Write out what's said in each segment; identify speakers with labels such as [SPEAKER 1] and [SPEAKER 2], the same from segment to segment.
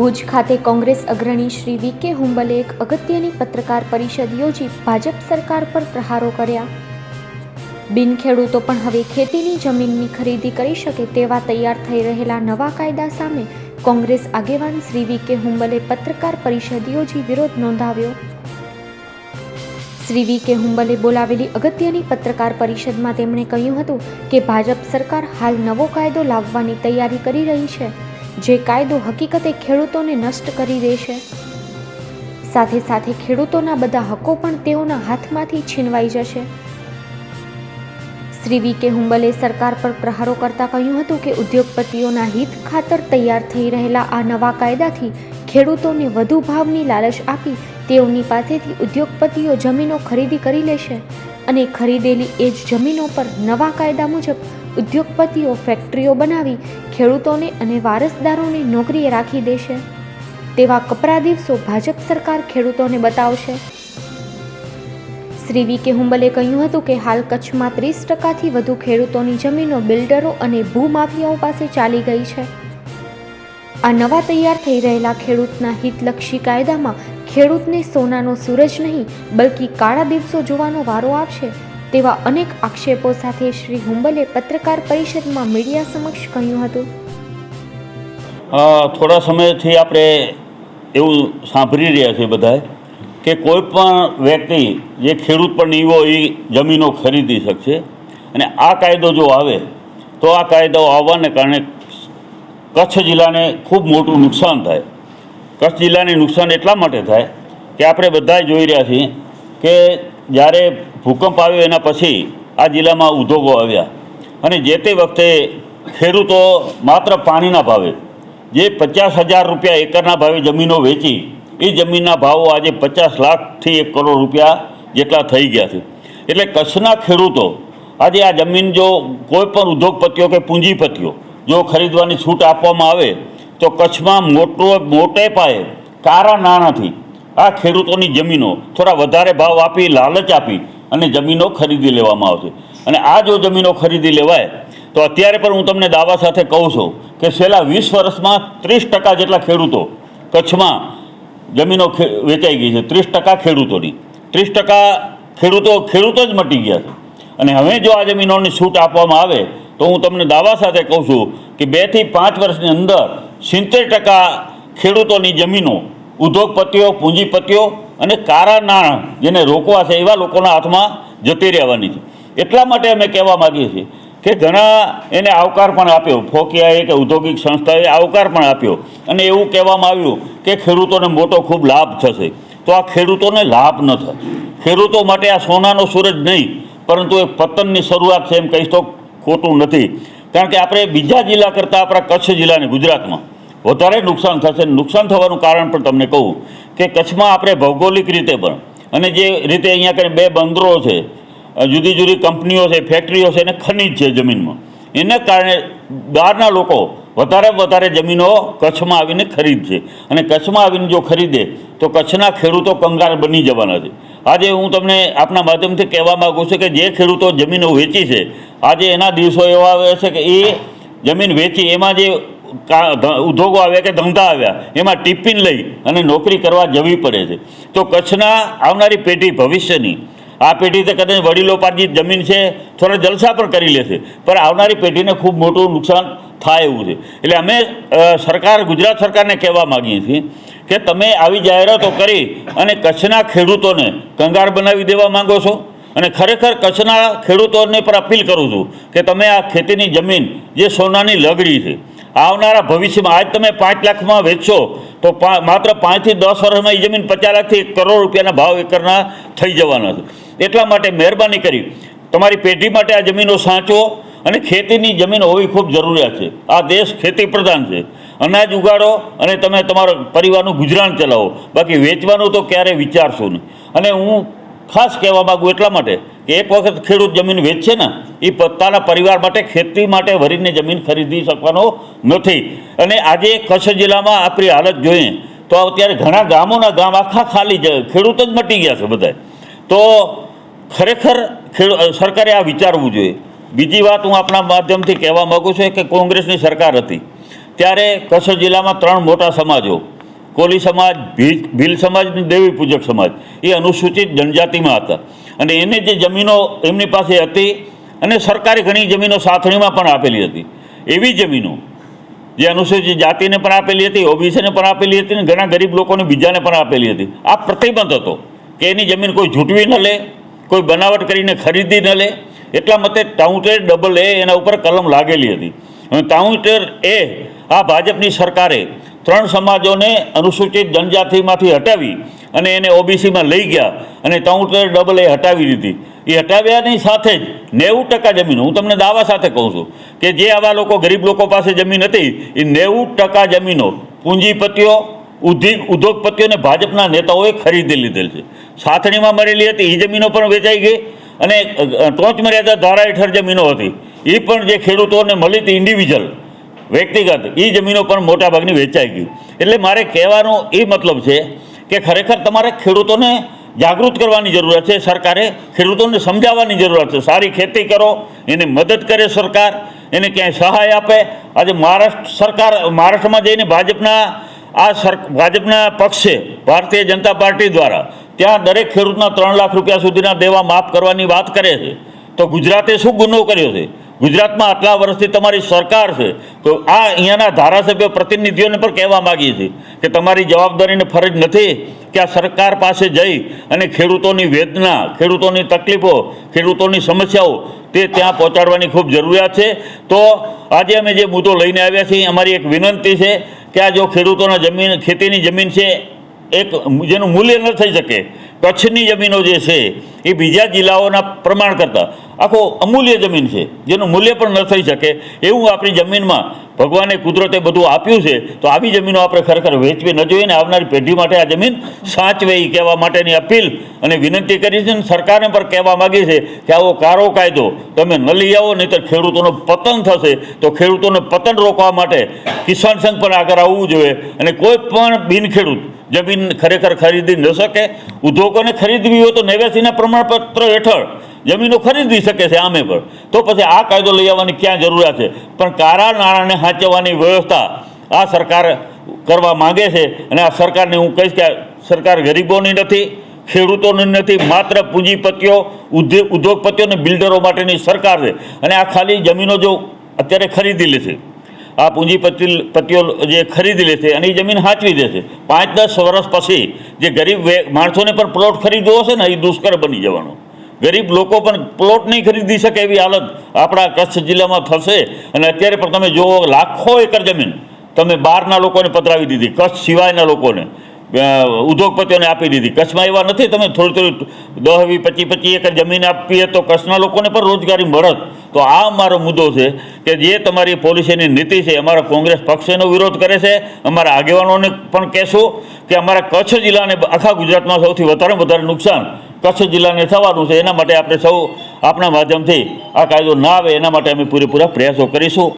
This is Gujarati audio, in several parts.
[SPEAKER 1] ભુજ ખાતે કોંગ્રેસ અગ્રણી શ્રી વી કે હુંબલે એક અગત્યની પત્રકાર પરિષદ યોજી ભાજપ સરકાર પર પ્રહારો કર્યા. બિન ખેડૂતો પણ હવે ખેતીની જમીનની ખરીદી કરી શકે તેવા તૈયાર થઈ રહેલા નવા કાયદા સામે કોંગ્રેસ આગેવાન શ્રી વી કે હુંબલે પત્રકાર પરિષદ યોજી વિરોધ નોંધાવ્યો. શ્રી વી કે હુંબલે બોલાવેલી અગત્યની પત્રકાર પરિષદમાં તેમણે કહ્યું હતું કે ભાજપ સરકાર હાલ નવો કાયદો લાવવાની તૈયારી કરી રહી છે. જે કાયદો હકીકતે ખેડૂતોને નષ્ટ કરી દેશે સાથે સાથે ખેડૂતોના બધા હકો પણ તેઓના હાથમાંથી છીનવાઈ જશે. શ્રી વી કે હુંબલે સરકાર પર પ્રહારો કરતા કહ્યું હતું કે ઉદ્યોગપતિઓના હિત ખાતર તૈયાર થઈ રહેલા આ નવા કાયદાથી ખેડૂતોને વધુ ભાવની લાલચ આપી તેઓની પાસેથી ઉદ્યોગપતિઓ જમીનો ખરીદી કરી લેશે અને ખરીદેલી એ જ જમીનો પર નવા કાયદા મુજબ ઉદ્યોગપતિઓ ફેક્ટરીઓ બનાવી ખેડૂતોને અને વારસદારોને નોકરીએ રાખી દેશે. તેવા કપરા દિવસો ભાજપ સરકાર ખેડૂતોને બતાવશે. શ્રી વી કે હુંબલે કહ્યું હતું કે હાલ કચ્છમાં ત્રીસ ટકાથી વધુ ખેડૂતોની જમીનો, બિલ્ડરો અને ભૂમાફિયાઓ પાસે ચાલી ગઈ છે. આ નવા તૈયાર થઈ રહેલા ખેડૂતના હિતલક્ષી કાયદામાં ખેડૂતને સોનાનો સૂરજ નહીં, બલકી કાળા દિવસો જોવાનો વારો આવશે. તેવા અનેક આક્ષેપો સાથે શ્રી હુંબલે પત્રકાર પરિષદમાં મીડિયા સમક્ષ કહ્યું હતું.
[SPEAKER 2] થોડા સમયથી આપણે એવું સાંભળી રહ્યા છીએ બધાએ કે કોઈ પણ વ્યક્તિ જે ખેડૂત નહીં હોય એ જમીનો ખરીદી શકશે અને આ કાયદો જો આવે, તો આ કાયદો આવવાને કારણે કચ્છ જિલ્લાને ખૂબ મોટું નુકસાન થાય. કચ્છ જિલ્લાને નુકસાન એટલા માટે થાય કે આપણે બધા જોઈ રહ્યા છીએ કે જ્યારે ભૂકંપ આવ્યો એના પછી આ જિલ્લામાં ઉદ્યોગો આવ્યા. અને જે તે વખતે ખેડૂતો માત્ર પાણીના ભાવે, જે પચાસ હજાર રૂપિયા એકરના ભાવે જમીનો વેચી, એ જમીનના ભાવો આજે પચાસ લાખથી એક કરોડ રૂપિયા જેટલા થઈ ગયા છે. એટલે કચ્છના ખેડૂતો આજે આ જમીન જો કોઈ પણ ઉદ્યોગપતિઓ કે પૂંજીપતિઓ જો ખરીદવાની છૂટ આપવામાં આવે, તો કચ્છમાં મોટો મોટે પાયે કારા નાણાંથી આ ખેડૂતોની જમીનો થોડા વધારે ભાવ આપી, લાલચ આપી અને જમીનો ખરીદી લેવામાં આવશે. અને આ જો જમીનો ખરીદી લેવાય, તો અત્યારે પણ હું તમને દાવા સાથે કહું છું કે છેલ્લા વીસ વર્ષમાં ત્રીસ ટકા જેટલા ખેડૂતો કચ્છમાં જમીનો વેચાઈ ગઈ છે. ત્રીસ ટકા ખેડૂતોની. ત્રીસ ટકા ખેડૂતો ખેડૂતો જ મટી ગયા છે. અને હવે જો આ જમીનોની છૂટ આપવામાં આવે, તો હું તમને દાવા સાથે કહું છું કે બેથી પાંચ વર્ષની અંદર સિત્તેર ટકા ખેડૂતોની જમીનો ઉદ્યોગપતિઓ, પૂંજીપતિઓ અને કારા નાણાં જેને રોકવા છે, એવા લોકોના હાથમાં જતી રહેવાની છે. એટલા માટે અમે કહેવા માગીએ છીએ કે ઘણા એને આવકાર પણ આપ્યો. ફોકિયાએ કે ઔદ્યોગિક સંસ્થાએ આવકાર પણ આપ્યો. અને એવું કહેવામાં આવ્યું કે ખેડૂતોને મોટો ખૂબ લાભ થશે. તો આ ખેડૂતોને લાભ ન થાય. ખેડૂતો માટે આ સોનાનો સૂરજ નહીં, પરંતુ એ પતનની શરૂઆત છે એમ કહીશ તો ખોટું નથી. કારણ કે આપણે બીજા જિલ્લા કરતાં આપણા કચ્છ જિલ્લાને ગુજરાતમાં વધારે નુકસાન થશે. નુકસાન થવાનું કારણ પણ તમને કહું કે કચ્છમાં આપણે ભૌગોલિક રીતે પણ અને જે રીતે અહીંયા કરીને બે બંદરો છે, જુદી જુદી કંપનીઓ છે, ફેક્ટરીઓ છે અને ખનિજ છે જમીનમાં. એના કારણે બહારના લોકો વધારે વધારે જમીનો કચ્છમાં આવીને ખરીદશે અને કચ્છમાં આવીને જો ખરીદે, તો કચ્છના ખેડૂતો કંગાર બની જવાના છે. આજે હું તમને આપના માધ્યમથી કહેવા માગું છું કે જે ખેડૂતો જમીનો વેચી છે, આજે એના દિવસો એવા આવે છે કે એ જમીન વેચી, એમાં જે ઉદ્યોગો આવ્યા કે ધંધા આવ્યા, એમાં ટિફિન લઈ અને નોકરી કરવા જવી પડે છે. તો કચ્છના આવનારી પેઢી ભવિષ્યની, આ પેઢી તો કદાચ વડીલો પાછી જમીન છે, થોડા જલસા પણ કરી લેશે, પણ આવનારી પેઢીને ખૂબ મોટું નુકસાન થાય એવું છે. એટલે અમે સરકાર, ગુજરાત સરકારને કહેવા માગીએ છીએ કે તમે આવી જાહેરાતો કરી અને કચ્છના ખેડૂતોને કંગાળ બનાવી દેવા માંગો છો. અને ખરેખર કચ્છના ખેડૂતોને પર અપીલ કરું છું કે તમે આ ખેતીની જમીન, જે સોનાની લગડી છે આવનારા ભવિષ્યમાં, આજ તમે પાંચ લાખમાં વેચશો, તો માત્ર પાંચથી દસ વર્ષમાં એ જમીન પચાસ લાખથી કરોડ રૂપિયાના ભાવ એકરના થઈ જવાના છે. એટલા માટે મહેરબાની કરી, તમારી પેઢી માટે આ જમીનો સાચવો અને ખેતીની જમીન હોવી ખૂબ જરૂરિયાત છે. આ દેશ ખેતી પ્રધાન છે. અનાજ ઉગાડો અને તમે તમારા પરિવારનું ગુજરાન ચલાવો. બાકી વેચવાનું તો ક્યારેય વિચારશો નહીં. અને હું ખાસ કહેવા માગું એટલા માટે કે એક વખત ખેડૂત જમીન વેચશે ને, એ પોતાના પરિવાર માટે, ખેતી માટે ભરીને જમીન ખરીદી શકવાનો નથી. અને આજે કચ્છ જિલ્લામાં આપણી હાલત જોઈએ, તો અત્યારે ઘણા ગામોના ગામ આખા ખાલી જાય ખેડૂત જ મટી ગયા છે બધા તો ખરેખર ખેડૂ સરકારે આ વિચારવું જોઈએ. બીજી વાત હું આપણા માધ્યમથી કહેવા માગું છું કે કોંગ્રેસની સરકાર હતી. ત્યારે કચ્છ જિલ્લામાં ત્રણ મોટા સમાજો કોલી સમાજ, ભીલ સમાજ દેવી પૂજક સમાજ, એ અનુસૂચિત જનજાતિમાં હતા. અને એને જે જમીનો એમની પાસે હતી અને સરકારે ઘણી જમીનો સાથણીમાં પણ આપેલી હતી. એવી જમીનો જે અનુસૂચિત જાતિને પણ આપેલી હતી, ઓબીસીને પણ આપેલી હતી અને ઘણા ગરીબ લોકોને બીજાને પણ આપેલી હતી. આ પ્રતિબંધ હતો કે એની જમીન કોઈ ઝૂંટવી ન લે, કોઈ બનાવટ કરીને ખરીદી ન લે. એટલા મતે ટાઉન્ટેર ડબલ એ એના ઉપર કલમ લાગેલી હતી. અને ટાઉન્ટેર એ આ ભાજપની સરકારે ત્રણ સમાજોને અનુસૂચિત જનજાતિમાંથી હટાવી અને એને ઓબીસીમાં લઈ ગયા અને ત્રણ ડબલ એ હટાવી દીધી. એ હટાવ્યાની સાથે જ નેવું ટકા જમીન, હું તમને દાવા સાથે કહું છું કે જે આવા લોકો, ગરીબ લોકો પાસે જમીન હતી, એ નેવું ટકા જમીનો પૂંજીપતિઓ, ઉદ્યોગ ઉદ્યોગપતિઓને ભાજપના નેતાઓએ ખરીદી લીધેલ છે. સાથણીમાં મળેલી હતી એ જમીનો પણ વેચાઈ ગઈ અને ટોચ મર્યાદા ધારા હેઠળ જમીનો હતી. એ પણ જે ખેડૂતોને મળી હતી ઇન્ડિવિજ્યુઅલ વ્યક્તિગત એ જમીનો પણ મોટાભાગની વેચાઈ ગઈ એટલે મારે કહેવાનો એ મતલબ છે કે ખરેખર તમારે ખેડૂતોને જાગૃત કરવાની જરૂરત છે, સરકારે ખેડૂતોને સમજાવવાની જરૂરત છે. સારી ખેતી કરો, એને મદદ કરે સરકાર, એને ક્યાંય સહાય આપે. આજે મહારાષ્ટ્ર સરકાર, મહારાષ્ટ્રમાં જઈને ભાજપના, આ સર, ભાજપના પક્ષે ભારતીય જનતા પાર્ટી દ્વારા ત્યાં દરેક ખેડૂતના ત્રણ લાખ રૂપિયા સુધીના દેવા માફ કરવાની વાત કરે છે. તો ગુજરાતે શું ગુનો કર્યો છે? ગુજરાતમાં આટલા વર્ષથી તમારી સરકાર છે, તો આ અહીંયાના ધારાસભ્ય પ્રતિનિધિઓને પણ કહેવા માગીએ છીએ કે તમારી જવાબદારીને ફરજ નથી કે આ સરકાર પાસે જઈ અને ખેડૂતોની વેદના, ખેડૂતોની તકલીફો, ખેડૂતોની સમસ્યાઓ તે ત્યાં પહોંચાડવાની ખૂબ જરૂરિયાત છે. તો આજે અમે જે મુદ્દો લઈને આવ્યા છીએ, અમારી એક વિનંતી છે કે આ જો ખેડૂતોના જમીન, ખેતીની જમીન છે, એક જેનું મૂલ્ય ન થઈ શકે કચ્છની જમીનો જે છે, એ બીજા જિલ્લાઓના પ્રમાણ કરતાં આખો અમૂલ્ય જમીન છે, જેનું મૂલ્ય પણ ન થઈ શકે એવું આપણી જમીનમાં ભગવાને કુદરતે બધું આપ્યું છે, તો આવી જમીનો આપણે ખરેખર વેચવી ન જોઈએ ને આવનારી પેઢી માટે આ જમીન સાચવે એ કહેવા માટેની અપીલ અને વિનંતી કરી છે ને સરકારને પણ કહેવા માગીએ છે કે આવો કારો કાયદો તમે ન લઈ આવો નહીં તો ખેડૂતોનો પતન થશે, તો ખેડૂતોને પતન રોકવા માટે કિસાન સંઘ પણ આગળ આવવું જોઈએ અને કોઈ પણ બિન ખેડૂત જમીન ખરેખર ખરીદી ન શકે, ઉદ્યોગોને ખરીદવી હોય તો નેવ્યાસીના પ્રમાણપત્ર હેઠળ જમીનો ખરીદી શકે છે આમે પણ તો પછી આ કાયદો લઈ આવવાની ક્યાં જરૂરિયાત છે? પણ કારા નાણાંને સાચવવાની વ્યવસ્થા આ સરકાર કરવા માંગે છે અને આ સરકારને હું કહીશ કે સરકાર ગરીબોની નથી, ખેડૂતોની નથી, માત્ર પૂંજીપતિઓ, ઉદ્યોગ ઉદ્યોગપતિઓ અને બિલ્ડરો માટેની સરકાર છે. અને આ ખાલી જમીનો જો અત્યારે ખરીદી લેશે. આ પૂંજીપતિ પતિઓ જે ખરીદી લેશે, અને એ જમીન હાચવી દેશે. પાંચ દસ વર્ષ પછી જે ગરીબ માણસોને પણ પ્લોટ ખરીદવો હશે ને એ દુષ્કર બની જવાનો. ગરીબ લોકો પણ પ્લોટ નહીં ખરીદી શકે એવી હાલત આપણા કચ્છ જિલ્લામાં થશે. અને અત્યારે પણ તમે જુઓ, લાખો એકર જમીન તમે બહારના લોકોને પધરાવી દીધી, કચ્છ સિવાયના લોકોને. ઉદ્યોગપતિઓને આપી દીધી. કચ્છમાં એવા નથી, તમે થોડી થોડી દસ વી પચીસ પચીસ એકર જમીન આપીએ તો કચ્છના લોકોને પણ રોજગારી મળત. તો આ અમારો મુદ્દો છે કે જે તમારી પોલિસીની નીતિ છે, અમારા કોંગ્રેસ પક્ષનો વિરોધ કરે છે, અમારા આગેવાનોને પણ કહેશું કે અમારા કચ્છ જિલ્લાને આખા ગુજરાતમાં સૌથી વધારે વધારે નુકસાન કચ્છ જિલ્લાને થવાનું છે. એના માટે આપણે સૌ આપણા માધ્યમથી આ કાયદો ના આવે, એના માટે અમે પૂરેપૂરા પ્રયાસો કરીશું.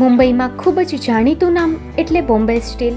[SPEAKER 1] મુંબઈમાં ખૂબ જ જાણીતું નામ એટલે બોમ્બે સ્ટીલ.